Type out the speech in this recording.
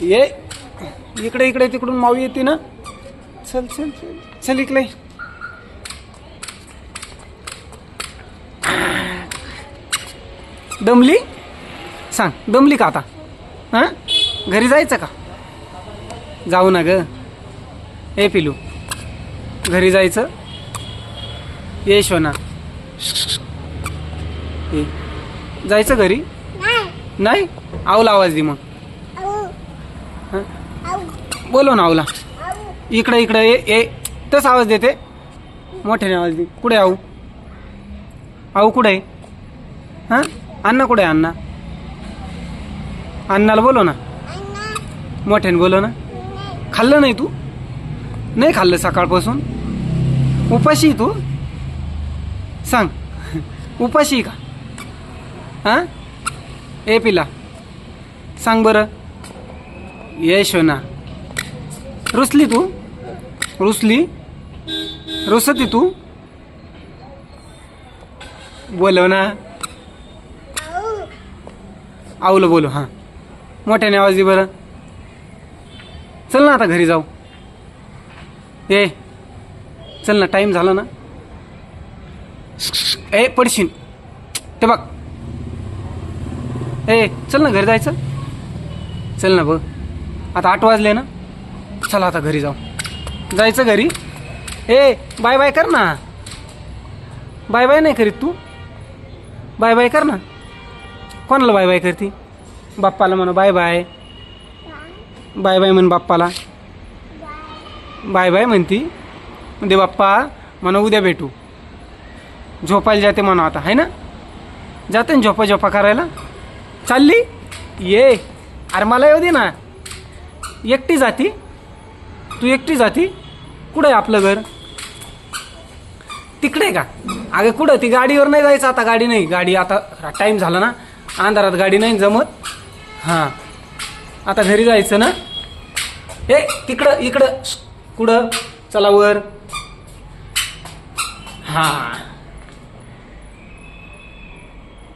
ये. इकडे इकडे तिकडून माऊ येते ना. चल चल चल. चल इकडे. दमली? सांग दमली का आता? हां? घरी जायचं का? जाऊ ना ग. ए पिलू. घरी जायचं? ये शोना. ये. जायचं घरी? नाही. आवला आवाज दे मग? बोलव ना आवला. इकडं इकडं ये ये. तस आवाज देते. मोठ्याने आवाज दे. कुठे आऊ? आऊ कुठे आहे? हां? अण्णा कुठे आहे अण्णा? अण्णाला बोलव ना. मोठ्याने बोलव ना. खाल्लं नाही तू? नाही खाल्लं सकाळपासून? उपाशी तू? सांग. उपाशी का? हां? ए पिला. सांग बरं. ये शोना. रुसली तू? रुसली? रुसती तू? बोलव ना. आवलं बोलू हां. मोठ्याने आवाज दे बरं. चल ना आता घरी जाऊ. ए चल ना टाईम झाला ना. ए पडशीन ते बघ. ए चल ना घरी जायचं. चल ना बघ. आता आठ वाजले ना. चला आता घरी जाऊ. जायचं घरी? ए बाय बाय कर ना. बाय बाय नाही करीत तू. बाय बाय कर ना. कोणाला बाय बाय करते? बाप्पाला म्हणा बाय बाय बाय बाय म्हण बाप्पाला. बाय बाय म्हणती. म्हणजे बाप्पा म्हणा उद्या भेटू. झोपायला जाते म्हणा आता आहे ना? जाते ना झोपा झोपा करायला? चालली? ये. अरे मला येऊ दे ना. एकटी जाती? तू एकटी जाती? कुठं आहे आपलं घर? तिकडे का? अगं कुठं? ती गाडीवर नाही जायचं आता गाडी नाही. गाडी आता टाईम झाला ना अंधारात गाडी नाही जमत. हां. आता घरी जायचं ना? ए तिकडं इकडं. कुठं? चला वर. हां.